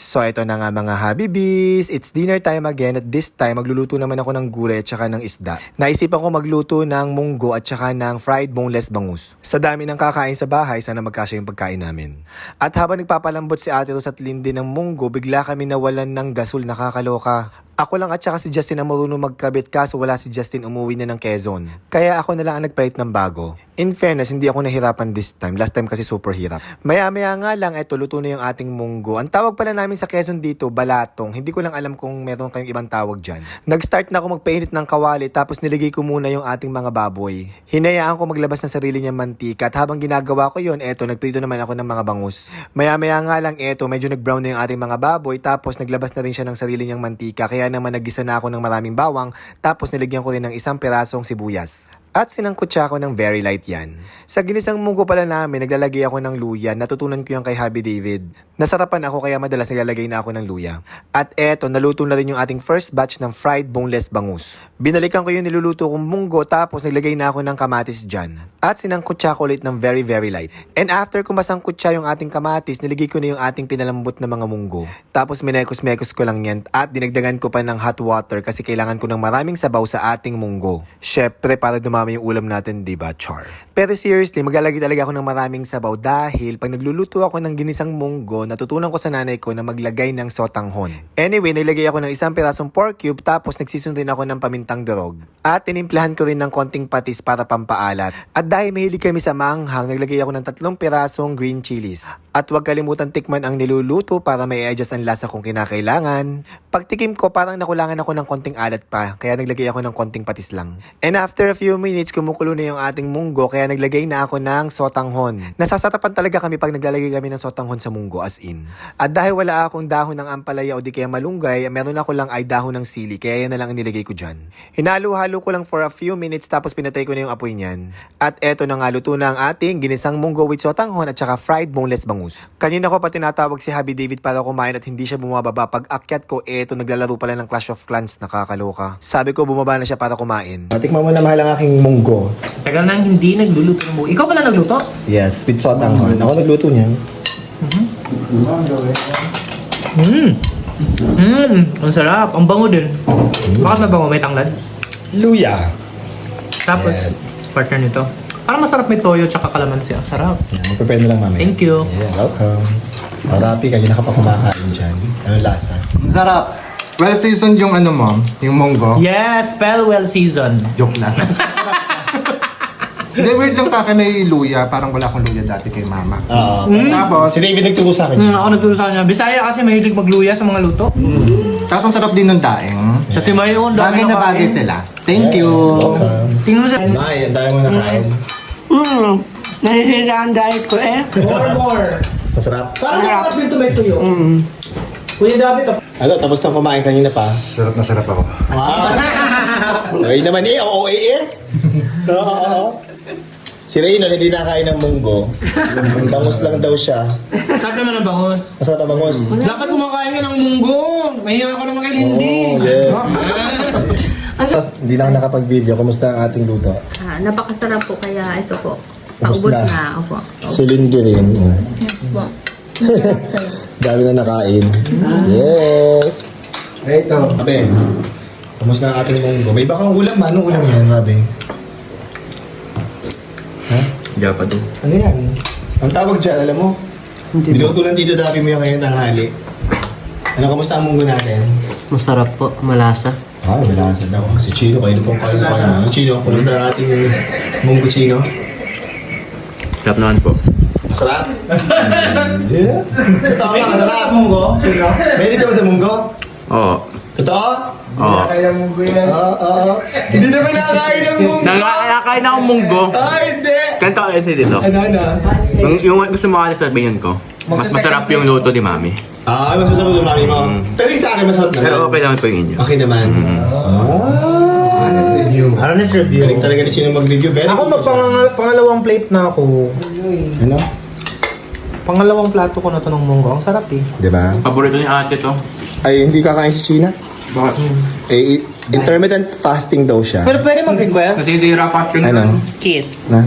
So ito na nga mga Habibis, it's dinner time again at this time magluluto naman ako ng gulay at saka ng isda. Naisipan ko magluto ng munggo at saka ng fried boneless bangus. Sa dami ng kakain sa bahay, sana magkasya yung pagkain namin. At habang nagpapalambot si Ate Rose at Lindy ng munggo, bigla kami nawalan ng gasol nakakaloka. Ako lang at saka si Justin ang marunong magkabit kaso wala si Justin umuwi na ng Quezon. Kaya ako na lang ang nagpalit ng bago. In fairness, hindi ako nahirapan this time. Last time kasi super hirap. Maya-maya nga lang, eto, luto na yung ating munggo. Ang tawag pala namin sa Quezon dito, balatong. Hindi ko lang alam kung meron kayong ibang tawag dyan. Nag-start na ako magpainit ng kawali tapos niligay ko muna yung ating mga baboy. Hinayaan ko maglabas ng sarili niyang mantika at habang ginagawa ko yon eto, nagprito naman ako ng mga bangus. Maya-maya nga lang, eto, medyo nag-brown na yung ating mga baboy tapos naglabas na rin siya ng sarili niyang mantika. Kaya naman nagisa na ako ng maraming bawang tapos nilagyan ko rin ng isang pirasong sibuyas. At sinangkot siya ako ng very light yan. Sa ginisang munggo pala namin, naglalagay ako ng luya. Natutunan ko yung kay Happy David. Nasarapan ako kaya madalas naglalagay na ako ng luya. At eto, naluto na rin yung ating first batch ng fried boneless bangus. Binalikan ko yung niluluto kong munggo tapos naglagay na ako ng kamatis dyan. At sinangkot siya ako ulit ng very very light. And after ko masangkot siya yung ating kamatis, niligay ko na yung ating pinalambot na mga munggo. Tapos minekos-mekos ko lang yan at dinagdagan ko pa ng hot water kasi kailangan ko ng maraming sabaw sa ating munggo. Syempre para dumami yung ulam natin, di ba, Char? Pero seriously, maglalagay talaga ako ng maraming sabaw dahil pag nagluluto ako ng ginisang munggo, natutunan ko sa nanay ko na maglagay ng sotanghon. Anyway, nilagay ako ng isang pirasong pork cube tapos nagsisun din ako ng pamintang durog. At tinimplahan ko rin ng konting patis para pampaalat. At dahil mahilig kami sa manghang, naglagay ako ng tatlong pirasong green chilies. At huwag kalimutan tikman ang niluluto para may adjust ang lasa kung kinakailangan. Pagtikim ko, parang nakulangan ako ng konting alat pa, kaya naglagay ako ng konting patis lang. And after a few minutes, kumukulo na yung ating munggo, kaya naglagay na ako ng sotanghon. Nasasarapan talaga kami pag naglalagay kami ng sotanghon sa munggo, as in. At dahil wala akong dahon ng ampalaya o di kaya malunggay, meron ako lang ay dahon ng sili, kaya yan na lang ang nilagay ko dyan. Hinalo-halo ko lang for a few minutes, tapos pinatay ko na yung apoy niyan. At eto na nga, luto na ang ating ginisang munggo with sotanghon at saka fried boneless bangus. Kanina ko pa tinatawag si Happy David para kumain at hindi siya bumababa. Pag akyat ko, eto naglalaro pala ng Clash of Clans, nakakaloka. Sabi ko bumaba na siya para kumain. Tikman mo na mahal ang aking munggo. Tagal nang hindi nagluluto ng buo. Ikaw pala nagluto? Yes, with sotanghon. Ako nagluto niyan. Hmm. Hmm. Ang sarap. Ang bango din. Bakit mabango? May tanglad? Luya. Tapos, partner nito. Parang masarap may toyo tsaka kalamansi. Ang sarap. Yan, mag-prepare na lang mami. Thank you. Yeah, welcome. Marapi kayo na kapag kumakain dyan. Anong lasa? Ang sarap. Well seasoned yung ano mo, yung monggo. Yes, spell well seasoned. Joke lang. Hindi, weird lang sa akin may luya. Parang wala akong luya dati kay mama. Oo. Tapos, Si David nagturo sa akin. Hmm, ako nagturo sa kanya. Bisaya kasi mahilig magluya sa mga luto. tapos ang sarap din ng daing. Sa Timayon, dami Bagay na bagay sila. Thank you. Welcome. Tingnan mo sa... Nay, ang dami mo nakain. Hmm, nahisira ang diet ko eh. More, more. Masarap. Parang masarap yung tomato tuyo. Mm. Kuya David, ah. Ano, tapos na kumain kanina pa. Sarap na sarap ako. Ay naman eh, oo eh eh. Oo. Si Reynon hindi nakain ng munggo. Bangus lang daw siya. Sarap naman ang bangos. Masarap ang bangus. Dapat kumakain ka ng munggo. Mahiya ako naman kay Lindy. Tapos, hindi na ako nakapag-video. Kumusta ang ating luto? Ah, napakasarap po kaya ito po. Paubos na. na. Opo. Rin. Oh. Po. Dami na nakain. Yes! Eh, ito. Abe, kumusta ang ating munggo? May bakang ulam ba? Anong ulam yan, Abe? Ha? Japa do. Ano yan? Ang tawag dyan, alam mo? Binuto lang dito dati mo yung ngayon tanghali. Ano, kamusta ang munggo natin? Masarap po, malasa. Ah, malasa daw. Si Chino, kayo pong kayo pa na. Chino, kumusta ang ating munggo Chino? Sarap naman po. Masarap? yeah. Totoo ba, masarap? Munggo? May dito ba sa munggo? Oo. Totoo? Oo. Oo, oo. Hindi naman nakakain ng munggo. Nakakain akong munggo. Ah, hindi. Ganito kasi dito. Ano, ano? Yung, yung gusto mo kasi sabihin ko, mas masarap yung luto ni Mami. Ah, mas masarap sa mami mo. Pero yung sa akin, masarap naman. Pero okay naman po yung inyo. Okay naman. Ah. Honest review. Honest review. Galing talaga ni Chino mag-review. Very Ako good. magpang pangalawang plate na ako. Ano? Pangalawang plato ko na to ng munggo. Ang sarap eh. Di ba? Paborito ni ate to. Ay, hindi kakain si China. Bakit? Eh, intermittent fasting daw siya. Pero pwede mag-request? Kasi hindi hirap fasting Ano? Kiss. Na?